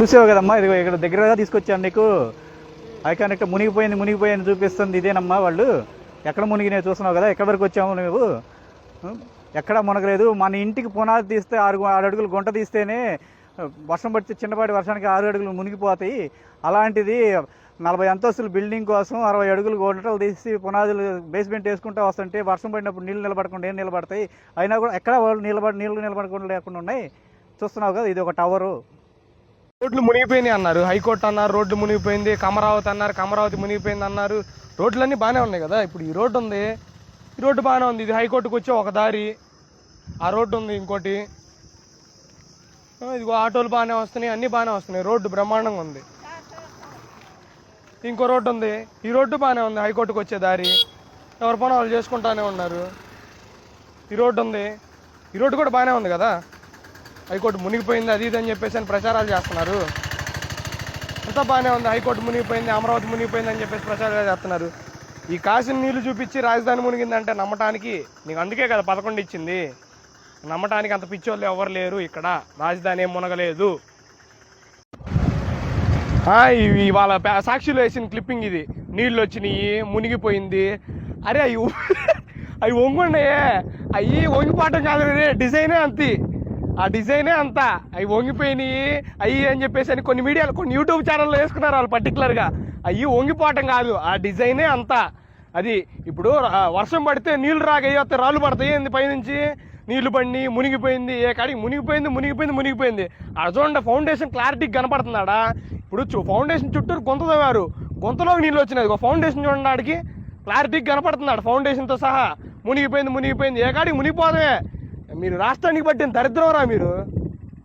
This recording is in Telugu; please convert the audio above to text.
చూసావు కదమ్మా? ఇది ఇక్కడ దగ్గరగా తీసుకొచ్చాను నీకు. ఐకానిక్ మునిగిపోయింది మునిగిపోయింది చూపిస్తుంది ఇదేనమ్మా వాళ్ళు. ఎక్కడ మునిగి నేను చూస్తున్నావు కదా? ఎక్కడి వరకు వచ్చాము నువ్వు? ఎక్కడ మునగలేదు. మన ఇంటికి పునాది తీస్తే ఆరు ఆరు అడుగులు గుంట తీస్తేనే వర్షం పడితే చిన్నపాటి వర్షానికి ఆరు అడుగులు మునిగిపోతాయి. అలాంటిది నలభై అంతస్తుల బిల్డింగ్ కోసం అరవై అడుగులు గుంటలు తీసి పునాదులు బేస్మెంట్ వేసుకుంటూ వస్తుంటే వర్షం పడినప్పుడు నీళ్ళు నిలబడకుండా ఏం నిలబడతాయి? అయినా కూడా ఎక్కడ వాళ్ళు నిలబడి నీళ్ళు నిలబడకుండా లేకుండా ఉన్నాయి? చూస్తున్నావు కదా ఇది ఒక టవరు రోడ్లు మునిగిపోయినాయి అన్నారు. హైకోర్టు అన్నారు రోడ్డు మునిగిపోయింది కమరావతి అన్నారు కమరావతి మునిగిపోయింది అన్నారు. రోడ్లన్నీ బాగానే ఉన్నాయి కదా? ఇప్పుడు ఈ రోడ్డు ఉంది. ఈ రోడ్డు బాగానే ఉంది. ఇది హైకోర్టుకు వచ్చే ఒక దారి. ఆ రోడ్డు ఉంది ఇంకోటి. ఇదిగో ఆటోలు బాగానే వస్తున్నాయి అన్నీ బాగానే వస్తున్నాయి. రోడ్డు బ్రహ్మాండంగా ఉంది. ఇంకో రోడ్డు ఉంది. ఈ రోడ్డు బాగానే ఉంది హైకోర్టుకు వచ్చే దారి. ఎవరి పని వాళ్ళు చేసుకుంటానే ఉన్నారు. ఈ రోడ్డు ఉంది. ఈ రోడ్డు కూడా బాగానే ఉంది కదా? హైకోర్టు మునిగిపోయింది అది ఇది అని చెప్పేసి అని ప్రచారాలు చేస్తున్నారు. అంతా బాగానే ఉంది హైకోర్టు మునిగిపోయింది అమరావతి మునిగిపోయింది అని చెప్పేసి ప్రచారాలు చేస్తున్నారు. ఈ కాసిన నీళ్ళు చూపించి రాజధాని మునిగిందంటే నమ్మటానికి నీకు అందుకే కదా పదకొండు ఇచ్చింది. నమ్మటానికి అంత పిచ్చోళ్ళు ఎవరు లేరు ఇక్కడ రాజధాని ఏం మునగలేదు. ఇవి ఇవాళ సాక్షిలో వేసిన క్లిప్పింగ్ ఇది. నీళ్ళు వచ్చినాయి మునిగిపోయింది. అరే అవి అవి వంగున్నాయే అవి వంగిపోవటం కాదు డిజైనే అంతే. ఆ డిజైనే అంతా. అవి వంగిపోయినాయి అవి అని చెప్పేసి అని కొన్ని మీడియాలు కొన్ని యూట్యూబ్ ఛానల్లో వేసుకున్నారు వాళ్ళు పర్టికులర్గా అవి వంగిపోవటం కాదు ఆ డిజైనే అంతా. అది ఇప్పుడు వర్షం పడితే నీళ్ళు రాగాయి రాళ్ళు పడతాయి ఏంది పైనుంచి? నీళ్ళు పడి మునిగిపోయింది ఏ కాడికి మునిగిపోయింది మునిగిపోయింది మునిగిపోయింది. ఆ ఫౌండేషన్ క్లారిటీగా కనపడుతున్నాడా? ఇప్పుడు చూ ఫౌండేషన్ చుట్టూరు గుంత తవ్వారు గుంతలోకి నీళ్ళు వచ్చినాయి ఒక ఫౌండేషన్ చూడడానికి క్లారిటీకి క్లారిటీగా కనపడుతున్నాడు ఫౌండేషన్తో సహా. మునిగిపోయింది మునిగిపోయింది ఏ కాడికి మునిగిపోదే మీరు రాష్ట్రానికి పట్టిన దరిద్రం రా మీరు.